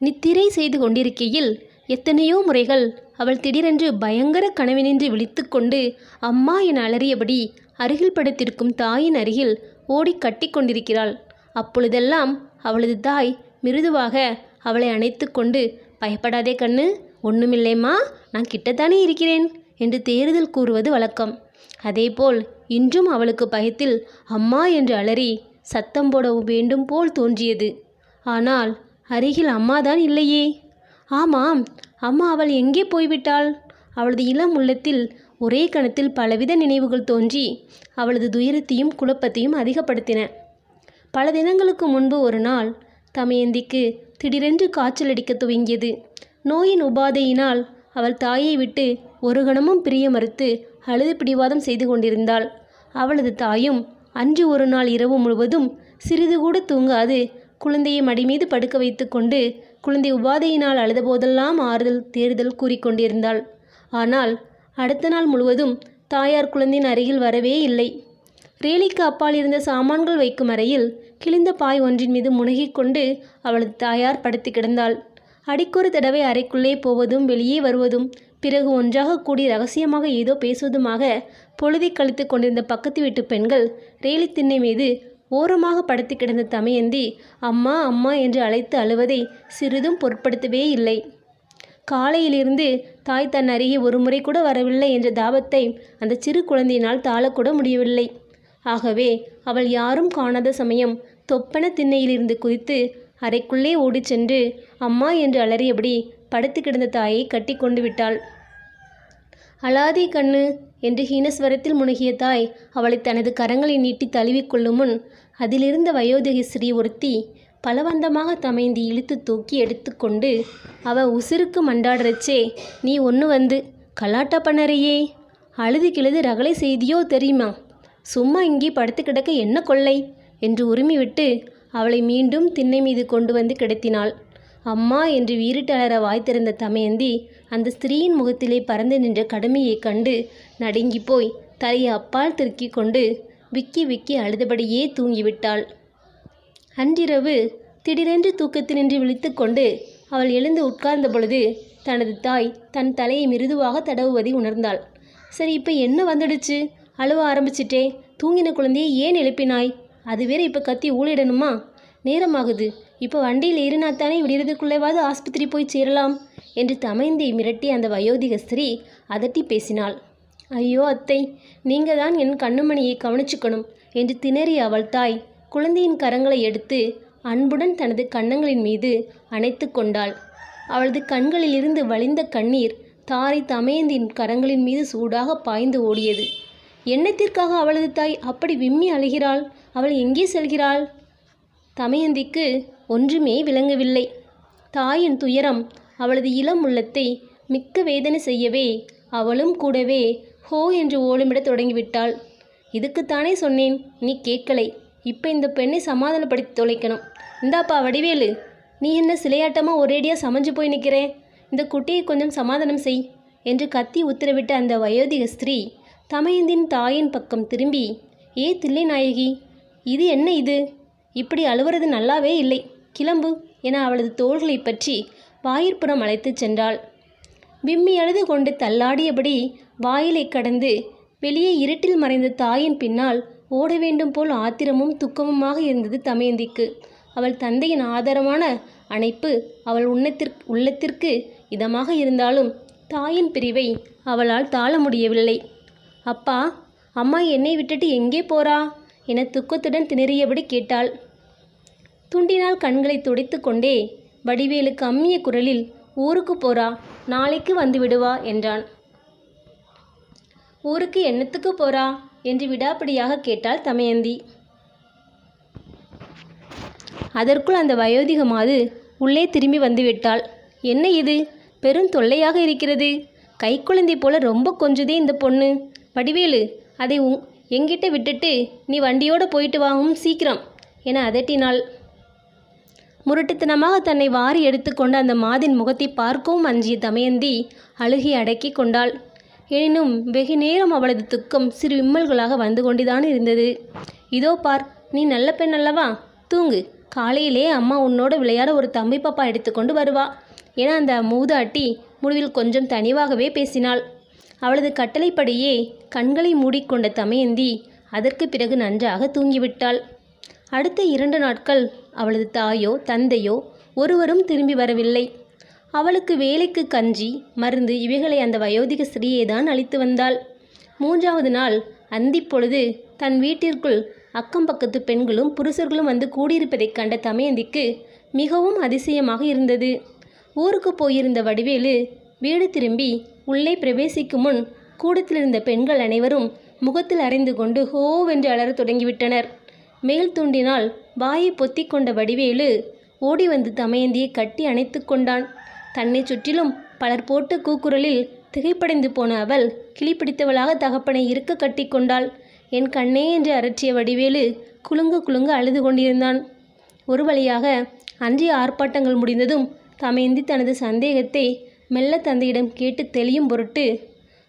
நித்திரை செய்து கொண்டிருக்கையில் எத்தனையோ முறைகள் அவள் திடீரென்று பயங்கர கனவினின்று விழித்துக்கொண்டு அம்மா என அலறியபடி அருகில் படுத்திருக்கும் தாயின் அருகில் ஓடி கட்டி கொண்டிருக்கிறாள். அப்பொழுதெல்லாம் அவளது தாய் மிருதுவாக அவளை அணைத்து கொண்டு பயப்படாதே கண்ணு ஒன்றுமில்லைம்மா நான் கிட்டத்தானே இருக்கிறேன் என்று தேறுதல் கூறுவது வழக்கம். அதேபோல் இன்றும் அவளுக்கு பயத்தில் அம்மா என்று அலறி சத்தம் போட வேண்டும் போல் தோன்றியது. ஆனால் அருகில் அம்மாதான் இல்லையே. ஆமாம் அம்மா அவள் எங்கே போய்விட்டாள்? அவளது இளம் உள்ளத்தில் ஒரே கணத்தில் பலவித நினைவுகள் தோன்றி அவளது துயரத்தையும் குழப்பத்தையும் அதிகப்படுத்தின. பல தினங்களுக்கு முன்பு ஒரு நாள் தமயந்திக்கு திடீரென்று காய்ச்சல் அடிக்க துவங்கியது. நோயின் உபாதையினால் அவள் தாயை விட்டு ஒரு கணமும் பிரிய மறுத்து அழுது பிடிவாதம் செய்து கொண்டிருந்தாள். அவளது தாயும் அன்று ஒரு நாள் இரவு முழுவதும் சிறிது கூட தூங்காது குழந்தையை மடிமீது படுக்க வைத்துக்கொண்டு குழந்தை உபாதையினால் அழுதபோதெல்லாம் ஆறுதல் தேறுதல் கூறிக்கொண்டிருந்தாள் ஆனால் அடுத்த நாள் முழுவதும் தாயார் குழந்தையின் அருகில் வரவே இல்லை. ரேலிக்கு அப்பால் இருந்த சாமான்கள் வைக்கும் அறையில் கிழிந்த பாய் ஒன்றின் மீது முனகிக் கொண்டு அவளது தாயார் படுத்து கிடந்தாள். அடிக்கொரு தடவை அறைக்குள்ளே போவதும் வெளியே வருவதும் பிறகு ஒன்றாக கூடி ரகசியமாக ஏதோ பேசுவதுமாக பொழுதை கழித்து கொண்டிருந்த பக்கத்து வீட்டு பெண்கள் ரேலி திண்ணை மீது ஓரமாக படுத்து கிடந்த தமையந்தி அம்மா அம்மா என்று அழைத்து அழுவதை சிறிதும் பொருட்படுத்தவே இல்லை. காலையிலிருந்து தாய் தன் அருகே ஒரு முறை கூட வரவில்லை என்ற தாபத்தை அந்த சிறு குழந்தையினால் தாளக்கூட முடியவில்லை. ஆகவே அவள் யாரும் காணாத சமயம் தொப்பன திண்ணையிலிருந்து குதித்து அறைக்குள்ளே ஓடிச் சென்று அம்மா என்று அலறியபடி படுத்து கிடந்த தாயை கட்டி கொண்டு விட்டாள். அழாதே கண்ணு என்று ஹீனஸ்வரத்தில் முனகிய தாய் அவளை தனது கரங்களை நீட்டி தழுவிக்கொள்ளும் முன் அதிலிருந்த வயோதிக ஸ்ரீ ஒருத்தி பலவந்தமாக தமைந்து இழுத்து தூக்கி எடுத்துக்கொண்டு அவ உசுருக்கு மண்டாடுறச்சே நீ ஒன்று வந்து கலாட்டா பண்ணறையே அழுது கிழுது ரகளை செய்தியோ தெரியுமா? சும்மா இங்கே படுத்து கிடக்க என்ன கொள்ளை? என்று உரிமை விட்டு அவளை மீண்டும் திண்ணை மீது கொண்டு வந்து கிடத்தினாள். அம்மா என்று வீறிட்டு அலற வாய் திறந்த அந்த ஸ்திரீயின் முகத்திலே பறந்து நின்ற கடுமையைக் கண்டு நடுங்கி போய் தலையை அப்பால் திருக்கி கொண்டு விக்கி விக்கி அழுதபடியே தூங்கிவிட்டாள். அன்றிரவு திடீரென்று தூக்கத்தினின்று விழித்துக்கொண்டு அவள் எழுந்து உட்கார்ந்த பொழுது தனது தாய் தன் தலையை மிருதுவாக தடவுவதை உணர்ந்தாள். சரி இப்போ என்ன வந்துடுச்சு? அழுவ ஆரம்பிச்சிட்டே. தூங்கின குழந்தையை ஏன் எழுப்பினாய்? அது வேற இப்போ கத்தி ஊழிடணுமா நேரமாகுது. இப்போ வண்டியில் ஏறினாத்தானே விடுறதுக்குள்ளேவாது ஆஸ்பத்திரி போய் சேரலாம் என்று தமைந்தை மிரட்டி அந்த வயோதிக ஸ்திரீ அதட்டி பேசினாள். ஐயோ அத்தை நீங்கள் தான் என் கண்ணுமணியை கவனிச்சுக்கணும் என்று திணறிய அவள் தாய் குழந்தையின் கரங்களை எடுத்து அன்புடன் தனது கன்னங்களின் மீது அணைத்து கொண்டாள். அவளது கண்களிலிருந்து வழிந்த கண்ணீர் தாரை தமையந்தின் கரங்களின் மீது சூடாக பாய்ந்து ஓடியது. எண்ணத்திற்காக அவளது தாய் அப்படி விம்மி அழுகிறாள்? அவள் எங்கே செல்கிறாள்? தமையந்திக்கு ஒன்றுமே விளங்கவில்லை. தாயின் துயரம் அவளது இளம் உள்ளத்தை மிக்க வேதனை செய்யவே அவளும் கூடவே ஹோ என்று ஓலமிடத் தொடங்கிவிட்டாள். இதுக்குத்தானே சொன்னேன் நீ கேட்கலை. இப்போ இந்த பெண்ணை சமாதானப்படுத்தி தொலைக்கணும். இந்தாப்பா வடிவேலு நீ என்ன சிலையாட்டமாக ஒரேடியாக சமைஞ்சு போய் நிற்கிறே இந்த குட்டியை கொஞ்சம் சமாதானம் செய் என்று கத்தி உத்தரவிட்ட அந்த வயோதிக ஸ்திரீ தமையந்தின் தாயின் பக்கம் திரும்பி ஏ தில்லை நாயகி இது என்ன இது? இப்படி அழுவுறது நல்லாவே இல்லை. கிளம்பு என அவளது தோள்களை பற்றி வாயிற்புறம் அழைத்துச் சென்றாள். விம்மி அழுது கொண்டு தள்ளாடியபடி வாயிலை கடந்து வெளியே இருட்டில் மறைந்த தாயின் பின்னால் ஓட வேண்டும் போல் ஆத்திரமும் துக்கமுமாக இருந்தது தமயந்திக்கு. அவள் தந்தையின் ஆதரமான அணைப்பு அவள் உன்னத்திற்கு உள்ளத்திற்கு இதமாக இருந்தாலும் தாயின் பிரிவை அவளால் தாழ முடியவில்லை. அப்பா அம்மா என்னை விட்டுட்டு எங்கே போறா? என துக்கத்துடன் திணறியபடி கேட்டாள். துண்டினால் கண்களை துடைத்து கொண்டே வடிவேலுக்கு அம்மிய குரலில் ஊருக்கு போறா நாளைக்கு வந்து விடுவா என்றான். ஊருக்கு என்னத்துக்கு போறா? என்று விடாப்பிடியாக கேட்டாள் தமயந்தி. அதற்குள் அந்த வயோதிகமாது உள்ளே திரும்பி வந்துவிட்டாள் என்ன இது? பெரும் தொல்லையாக இருக்கிறது. கைக்குழந்தை போல ரொம்ப கொஞ்சதே இந்த பொண்ணு. வடிவேலு அதை உங் எங்கிட்ட விட்டுட்டு நீ வண்டியோடு போயிட்டு வாங்கும் சீக்கிரம் என அதட்டினாள். முரட்டுத்தனமாக தன்னை வாரி எடுத்துக்கொண்ட அந்த மாதின் முகத்தை பார்க்கவும் அஞ்சிய தமயந்தி அழுகி அடக்கி கொண்டாள். எனினும் வெகு நேரம் அவளது துக்கம் சிறு விம்மல்களாக வந்து கொண்டுதான் இருந்தது. இதோ பார் நீ நல்ல பெண் அல்லவா? தூங்கு. காலையிலே அம்மா உன்னோட விளையாட ஒரு தம்பி பாப்பா எடுத்துக்கொண்டு வருவா என அந்த மூதாட்டி முடிவில் கொஞ்சம் தனிவாகவே பேசினாள். அவளது கட்டளைப்படியே கண்களை மூடிக்கொண்ட தமயந்தி அதற்கு பிறகு நன்றாக தூங்கிவிட்டாள். அடுத்த இரண்டு நாட்கள் அவளது தாயோ தந்தையோ ஒருவரும் திரும்பி வரவில்லை. அவளுக்கு வேலைக்கு கஞ்சி மருந்து இவைகளை அந்த வயோதிக ஸ்திரீயே தான் அளித்து வந்தாள். மூன்றாவது நாள் அந்திப்பொழுது தன் வீட்டிற்குள் அக்கம் பக்கத்து பெண்களும் புருஷர்களும் வந்து கூடியிருப்பதைக் கண்ட தமயந்திக்கு மிகவும் அதிசயமாக இருந்தது. ஊருக்கு போயிருந்த வடிவேலு வீடு திரும்பி உள்ளே பிரவேசிக்கும் முன் கூடத்தில் இருந்த பெண்கள் அனைவரும் முகத்தில் அறைந்து கொண்டு ஹோவென்று அலறத் தொடங்கிவிட்டனர். மேல் துண்டினால் வாயை பொத்தி கொண்ட வடிவேலு ஓடி வந்து தமயந்தியை கட்டி அணைத்து கொண்டான். தன்னை சுற்றிலும் பலர் போட்ட கூக்குரலில் திகைப்படைந்து போன அவள் கிளிப்பிடித்தவளாக தகப்பனை இருக்க கட்டிக்கொண்டாள் என் கண்ணே என்று அரற்றிய வடிவேலு குலுங்க குலுங்க அழுது கொண்டிருந்தான். ஒரு வழியாக அன்றைய ஆர்ப்பாட்டங்கள் முடிந்ததும் தமயந்தி தனது சந்தேகத்தை மெல்ல தந்தையிடம் கேட்டு தெளியும் பொருட்டு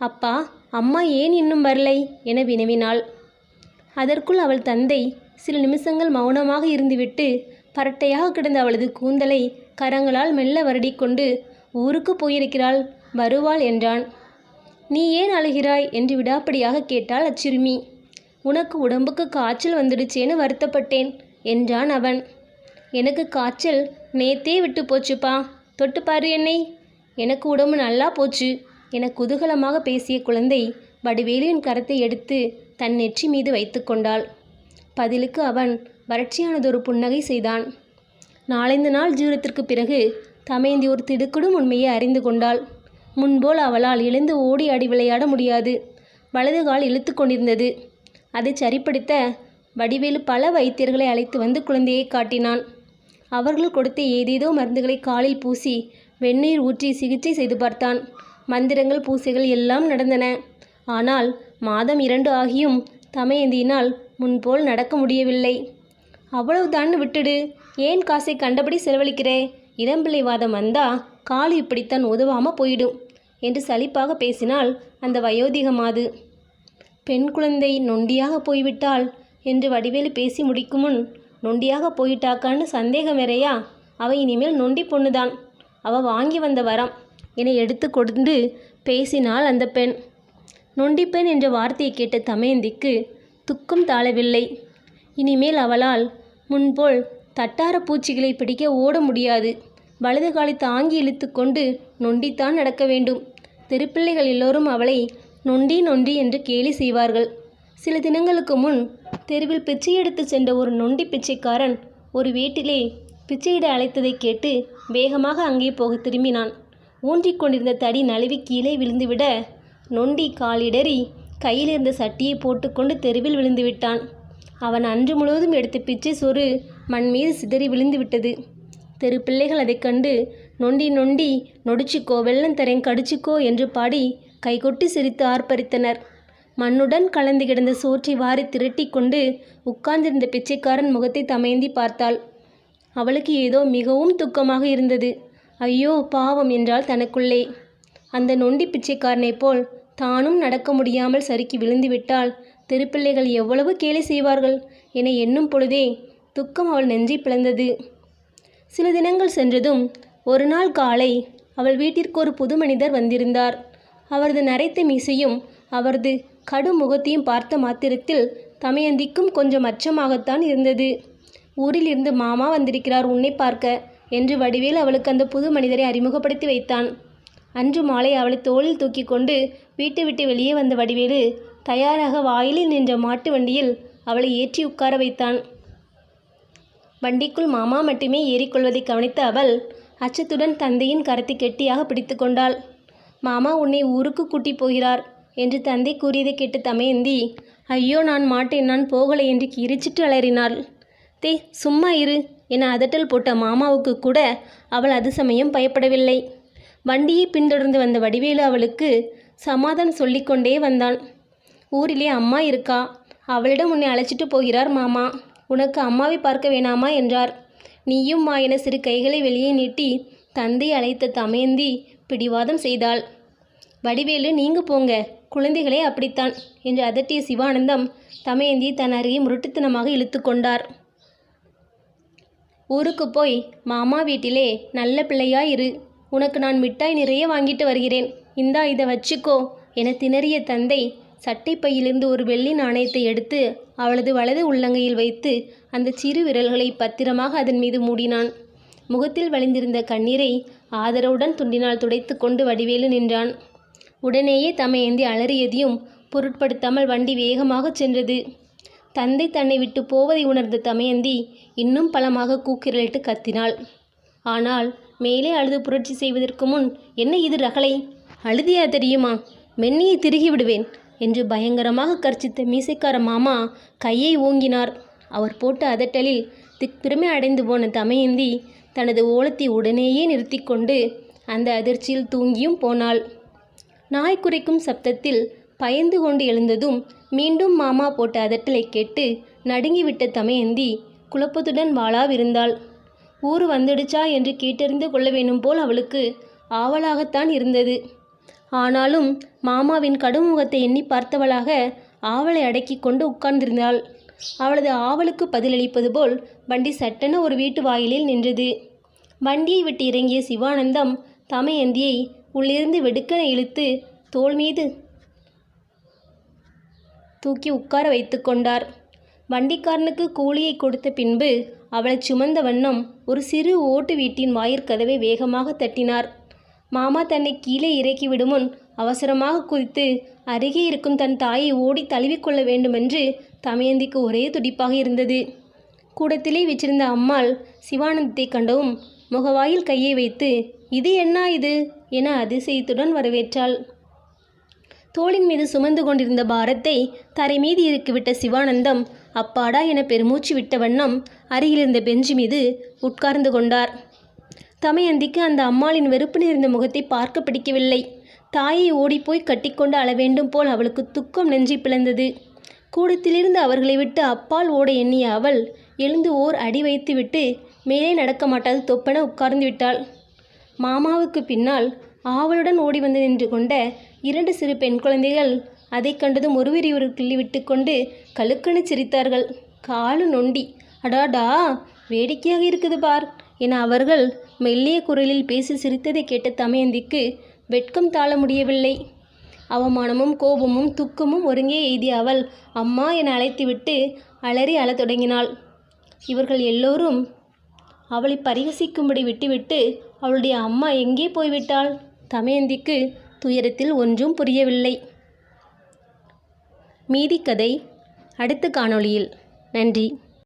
அப்பா அம்மா ஏன் இன்னும் வரலை? என வினவினாள். அதற்குள் அவள் தந்தை சில நிமிஷங்கள் மௌனமாக இருந்துவிட்டு பரட்டையாக கிடந்த அவளது கூந்தலை கரங்களால் மெல்ல வருடிக்கொண்டு ஊருக்கு போயிருக்கிறாள் வருவாள் என்றான். நீ ஏன் அழுகிறாய்? என்று விடாப்படியாக கேட்டாள் அச்சிறுமி. உனக்கு உடம்புக்கு காய்ச்சல் வந்துடுச்சேன்னு வருத்தப்பட்டேன் என்றான் அவன். எனக்கு காய்ச்சல் நேத்தே விட்டு போச்சுப்பா. தொட்டுப்பாரு என்னை. எனக்கு உடம்பு நல்லா போச்சு என குதூகலமாக பேசிய குழந்தை வடிவேலியின் கரத்தை எடுத்து தன் நெற்றி மீது வைத்து கொண்டாள். பதிலுக்கு அவன் வறட்சியானதொரு புன்னகை செய்தான். நாலைந்து நாள் ஜூரத்திற்கு பிறகு தமையந்தி ஒரு திடுக்குடும் உண்மையை அறிந்து கொண்டாள். முன்போல் அவளால் எழுந்து ஓடி ஆடி விளையாட முடியாது. வலது கால் இழுத்து கொண்டிருந்தது. அதை சரிப்படுத்த வடிவேலு பல வைத்தியர்களை அழைத்து வந்து குழந்தையை காட்டினான். அவர்கள் கொடுத்த ஏதேதோ மருந்துகளை காலில் பூசி வெந்நீர் ஊற்றி சிகிச்சை செய்து பார்த்தான். மந்திரங்கள் பூசைகள் எல்லாம் நடந்தன. ஆனால் மாதம் இரண்டு ஆகியும் தமையந்தியினால் முன்போல் நடக்க முடியவில்லை. அவ்வளவுதான் விட்டுடு. ஏன் காசை கண்டபடி செலவழிக்கிறே? இளம்பிள்ளை வாதம் வந்தா காலு இப்படித்தான் உதவாமல் போயிடும் என்று சலிப்பாக பேசினாள் அந்த வயோதிகமாது. பெண் குழந்தை நொண்டியாக போய்விட்டாள் என்று வடிவேலு பேசி முடிக்கும் முன் நொண்டியாக போயிட்டாக்கான்னு சந்தேகம் வேறையா? அவ இனிமேல் நொண்டி பொண்ணுதான். அவ வாங்கி வந்த வரம் என எடுத்து கொடுத்து பேசினாள் அந்த பெண். நொண்டிப்பெண் என்ற வார்த்தையை கேட்ட தமயந்திக்கு துக்கம் தாழவில்லை. இனிமேல் அவளால் முன்போல் தட்டார பூச்சிகளை பிடிக்க ஓட முடியாது. வலது காலை தாங்கி இழுத்துக்கொண்டு நொண்டித்தான் நடக்க வேண்டும். தெருப்பிள்ளைகள் எல்லோரும் அவளை நொண்டி நொண்டி என்று கேலி செய்வார்கள். சில தினங்களுக்கு முன் தெருவில் பிச்சை எடுத்து சென்ற ஒரு நொண்டி பிச்சைக்காரன் ஒரு வீட்டிலே பிச்சையிட அழைத்ததை கேட்டு வேகமாக அங்கே போக திரும்பினான். ஊன்றிக் கொண்டிருந்த தடி நழுவி கீழே விழுந்துவிட நொண்டி காலிடறி கையில் இருந்த சட்டியை போட்டுக்கொண்டு தெருவில் விழுந்து விட்டான் அவன் அன்று முழுவதும் எடுத்த பிச்சை சோறு மண் மீது சிதறி விழுந்து விட்டது தெரு பிள்ளைகள் அதைக் கண்டு நொண்டி நொண்டி நொடிச்சுக்கோ வெள்ளம் தரேன் கடிச்சுக்கோ என்று பாடி கைகொட்டி சிரித்து ஆர்ப்பரித்தனர். மண்ணுடன் கலந்து கிடந்த சோற்றை வாரி திரட்டி கொண்டு உட்கார்ந்திருந்த பிச்சைக்காரன் முகத்தை தமையந்தி பார்த்தாள். அவளுக்கு ஏதோ மிகவும் துக்கமாக இருந்தது. ஐயோ பாவம் என்றால் தனக்குள்ளே. அந்த நொண்டி பிச்சைக்காரனைப் போல் தானும் நடக்க முடியாமல் சறுக்கி விழுந்துவிட்டால் தெருப்பிள்ளைகள் எவ்வளவு கேலி செய்வார்கள்? என எண்ணும் பொழுதே துக்கம் அவள் நெஞ்சை பிளந்தது. சில தினங்கள் சென்றதும் ஒரு நாள் காலை அவள் வீட்டிற்கு ஒரு புது மனிதர் வந்திருந்தார். அவரது நரைத்த மீசையும் அவரது கடும் முகத்தையும் பார்த்த மாத்திரத்தில் தமையந்திக்கும் கொஞ்சம் அச்சமாகத்தான் இருந்தது. ஊரில் இருந்து மாமா வந்திருக்கிறார் உன்னை பார்க்க என்று வடிவேல் அவளுக்கு அந்த புது மனிதரை அறிமுகப்படுத்தி வைத்தான். அன்று மாலை அவளை தோளில் தூக்கி கொண்டு வீட்டை விட்டு வெளியே வந்த வடிவேலு தயாராக வாயிலில் நின்ற மாட்டு வண்டியில் அவளை ஏற்றி உட்கார வைத்தான். வண்டிக்குள் மாமா மட்டுமே ஏறிக்கொள்வதை கவனித்த அவள் அச்சத்துடன் தந்தையின் கரத்தை கெட்டியாக பிடித்து கொண்டாள். மாமா உன்னை ஊருக்கு கூட்டி போகிறார் என்று தந்தை கூறியதை கேட்டு தமையந்தி ஐயோ நான் மாட்டேன் நான் போகலை என்று கிரிச்சிட்டு அலறினாள். தே சும்மா இரு என அதட்டல் போட்ட மாமாவுக்கு கூட அவள் அது சமயம் பயப்படவில்லை. வண்டியை பின்தொடர்ந்து வந்த வடிவேலு அவளுக்கு சமாதானம் சொல்லிக்கொண்டே வந்தான் ஊரிலே அம்மா இருக்கா? அவளிடம் உன்னை அழைச்சிட்டு போகிறார் மாமா. உனக்கு அம்மாவை பார்க்க வேணாமா? என்றார். நீயும் மா என சிறு கைகளை வெளியே நீட்டி தந்தை அழைத்த தமயந்தி பிடிவாதம் செய்தாள். வடிவேலு நீங்க போங்க. குழந்தைகளே அப்படித்தான் என்று அதட்டிய சிவானந்தம் தமயந்தி தன் அருகே முரட்டுத்தனமாக இழுத்து கொண்டார். ஊருக்கு போய் மாமா வீட்டிலே நல்ல பிள்ளையாயிரு உனக்கு நான் மிட்டாய் நிறைய வாங்கிட்டு வருகிறேன். இந்தா இதை வச்சுக்கோ. என திணறிய தந்தை சட்டை பையிலிருந்து ஒரு வெள்ளி நாணயத்தை எடுத்து அவளது வலது உள்ளங்கையில் வைத்து அந்த சிறு விரல்களை பத்திரமாக அதன் மீது மூடினான். முகத்தில் வழிந்திருந்த கண்ணீரை ஆதரவுடன் துண்டினால் துடைத்து கொண்டு வடிவேலு நின்றான். உடனேயே தம்மை ஏந்தி அலறியதையும் பொருட்படுத்தாமல் வண்டி வேகமாகச் சென்றது. தந்தை தன்னை விட்டு போவதை உணர்ந்த தமயந்தி இன்னும் பலமாக கூக்கிரலிட்டு கத்தினாள். ஆனால் மேலே அழுது புரட்சி செய்வதற்கு முன் என்ன இது ரகளை? அழுதியா தெரியுமா? மென்னியை திருகி விடுவேன் என்று பயங்கரமாக கர்ச்சித்த மீசைக்கார மாமா கையை ஓங்கினார். அவர் போட்ட அதட்டலில் திக்பிரமை அடைந்து போன தமையந்தி தனது ஓலத்தை உடனேயே நிறுத்தி கொண்டு அந்த அதிர்ச்சியில் தூங்கியும் போனாள். நாய் குறைக்கும் சப்தத்தில் பயந்து கொண்டு எழுந்ததும் மீண்டும் மாமா போட்ட அதட்டலை கேட்டு நடுங்கிவிட்ட தமையந்தி குழப்பத்துடன் வாளாவிருந்தாள் ஊர் வந்துடுச்சா என்று கேட்டறிந்து கொள்ள வேணும் போல் அவளுக்கு ஆவலாகத்தான் இருந்தது. ஆனாலும் மாமாவின் கடும் முகத்தை எண்ணி பார்த்தவளாக ஆவலை அடக்கி கொண்டு உட்கார்ந்திருந்தாள். அவளது ஆவலுக்கு பதிலளிப்பது போல் வண்டி சட்டென ஒரு வீட்டு வாயிலில் நின்றது. வண்டியை விட்டு இறங்கிய சிவானந்தம் தமையந்தியை உள்ளிருந்து வெடுக்கென இழுத்து தோள் மீது தூக்கி உட்கார வைத்து கொண்டார். வண்டிக்காரனுக்கு கூலியை கொடுத்த பின்பு அவளை சுமந்த வண்ணம் ஒரு சிறு ஓட்டு வீட்டின் வாயிற்கதவை வேகமாக தட்டினார். மாமா தன்னை கீழே இறக்கி முன் அவசரமாக குதித்து அருகே இருக்கும் தன் தாயை ஓடி தழுவிக்கொள்ள வேண்டுமென்று தமயந்திக்கு ஒரே துடிப்பாக இருந்தது. கூடத்திலே வச்சிருந்த அம்மாள் சிவானந்தத்தை கண்டவும் முகவாயில் கையை வைத்து இது என்ன இது? என அதிசயத்துடன் வரவேற்றாள். தோளின் மீது சுமந்து கொண்டிருந்த பாரத்தை தரை மீது இருக்கிவிட்ட சிவானந்தம் அப்பாடா என பெருமூச்சு விட்ட வண்ணம் அருகிலிருந்த பெஞ்சு மீது உட்கார்ந்து கொண்டார். தமையந்திக்கு அந்த அம்மாளின் வெறுப்பு நிறைந்த முகத்தை பார்க்க பிடிக்கவில்லை. தாயை ஓடிப்போய் கட்டிக்கொண்டு அழ வேண்டும் போல் அவளுக்கு துக்கம் நெஞ்சி பிளந்தது. கூடத்திலிருந்து அவர்களை விட்டு அப்பால் ஓட எண்ணிய அவள் எழுந்து ஓர் அடி வைத்துவிட்டு மேலே நடக்க மாட்டாது தொப்பென உட்கார்ந்து விட்டாள். மாமாவுக்கு பின்னால் ஆவலுடன் ஓடி வந்து நின்று கொண்ட இரண்டு சிறு பெண் குழந்தைகள் அதை கண்டதும் ஒருவரை ஒரு கிள்ளி விட்டு கொண்டு சிரித்தார்கள். காலு நொண்டி. அடாடா வேடிக்கையாக இருக்குது பார் என அவர்கள் மெல்லிய குரலில் பேசி சிரித்ததை கேட்ட தமயந்திக்கு வெட்கம் தாழ முடியவில்லை. அவமானமும் கோபமும் துக்கமும் ஒருங்கே எய்திய அவள் அம்மா என அழைத்துவிட்டு அலறி அழத் தொடங்கினாள். இவர்கள் எல்லோரும் அவளை பரிகசிக்கும்படி விட்டுவிட்டு அவளுடைய அம்மா எங்கே போய்விட்டாள்? தமயந்திக்கு துயரத்தில் ஒன்றும் புரியவில்லை. மீதி கதை அடுத்த காணொளியில். நன்றி.